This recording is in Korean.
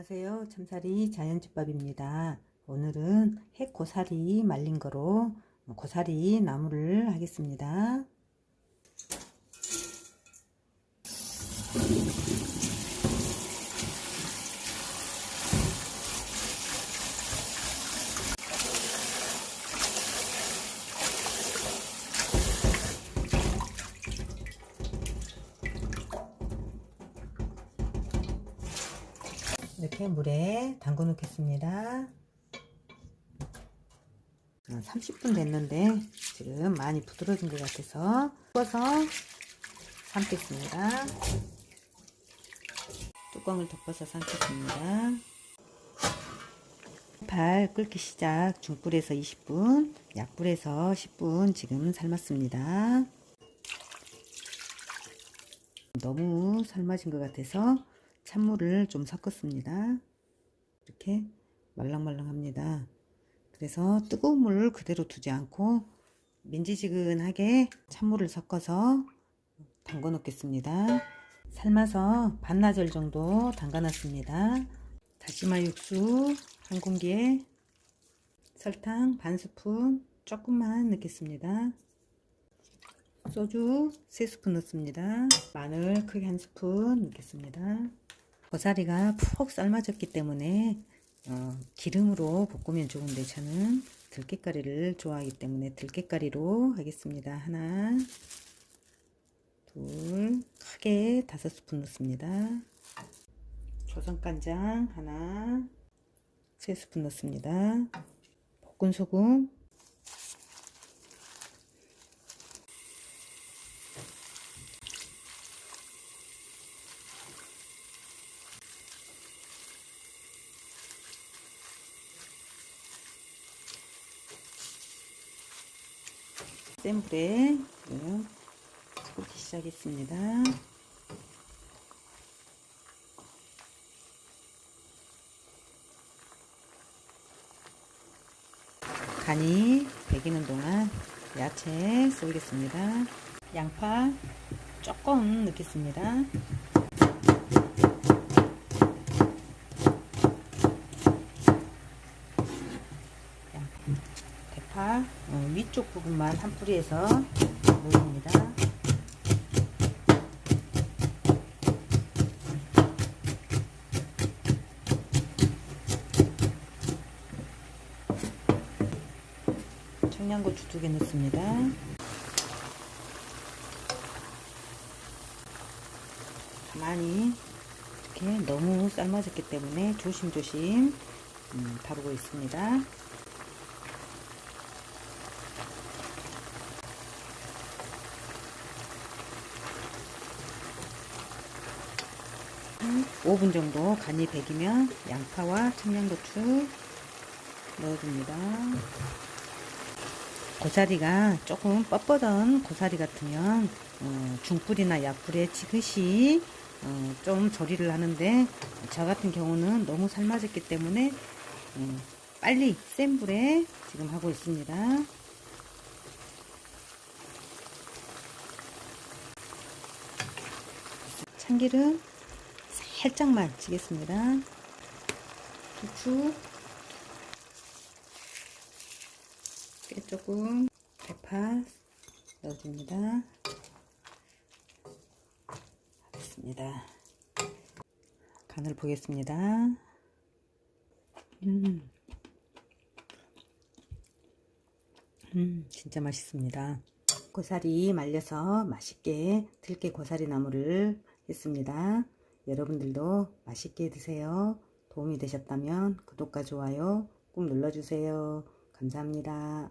안녕하세요. 참사리 자연집밥입니다. 오늘은 핵고사리 말린 거로 고사리 나물을 하겠습니다. 이렇게 물에 담궈 놓겠습니다. 30분 됐는데 지금 많이 부드러진 것 같아서 섞어서 삶겠습니다. 뚜껑을 덮어서 삶겠습니다. 팔 끓기 시작 중불에서 20분 약불에서 10분 지금 삶았습니다. 너무 삶아진 것 같아서 찬물을 좀 섞었습니다. 이렇게 말랑말랑합니다. 그래서 뜨거운 물 그대로 두지 않고 민지지근하게 찬물을 섞어서 담궈 놓겠습니다. 삶아서 반나절 정도 담가 놨습니다. 다시마 육수 한 공기에 설탕 반 스푼 조금만 넣겠습니다. 소주 3스푼 넣습니다. 마늘 크게 한 스푼 넣겠습니다. 고사리가 푹 삶아졌기 때문에 어, 기름으로 볶으면 좋은데 저는 들깨가리를 좋아하기 때문에 들깨가리로 하겠습니다. 하나, 둘, 크게 다섯 스푼 넣습니다. 조선간장 하나, 세 스푼 넣습니다. 볶은 소금 센 불에 지금 볶기 시작했습니다. 간이 배기는 동안 야채 썰겠습니다. 양파 조금 넣겠습니다. 대파 어, 위쪽 부분만 한 뿌리에서 넣습니다. 청양고추 두 개 넣습니다. 가만히 이렇게 너무 삶아졌기 때문에 조심조심 음, 다루고 있습니다. 5분 정도 간이 배기면 양파와 청양고추 넣어줍니다. 고사리가 조금 뻣뻣한 고사리 같으면 어, 중불이나 약불에 지그시 어, 좀 조리를 하는데 저 같은 경우는 너무 삶아졌기 때문에 음, 빨리 센 불에 지금 하고 있습니다. 참기름 살짝만 치겠습니다. 후추 깨 조금 대파 넣어줍니다. 하겠습니다. 간을 보겠습니다. 음, 음, 진짜 맛있습니다. 고사리 말려서 맛있게 들깨 고사리 나물을 했습니다. 여러분들도 맛있게 드세요. 도움이 되셨다면 구독과 좋아요 꾹 눌러주세요. 감사합니다.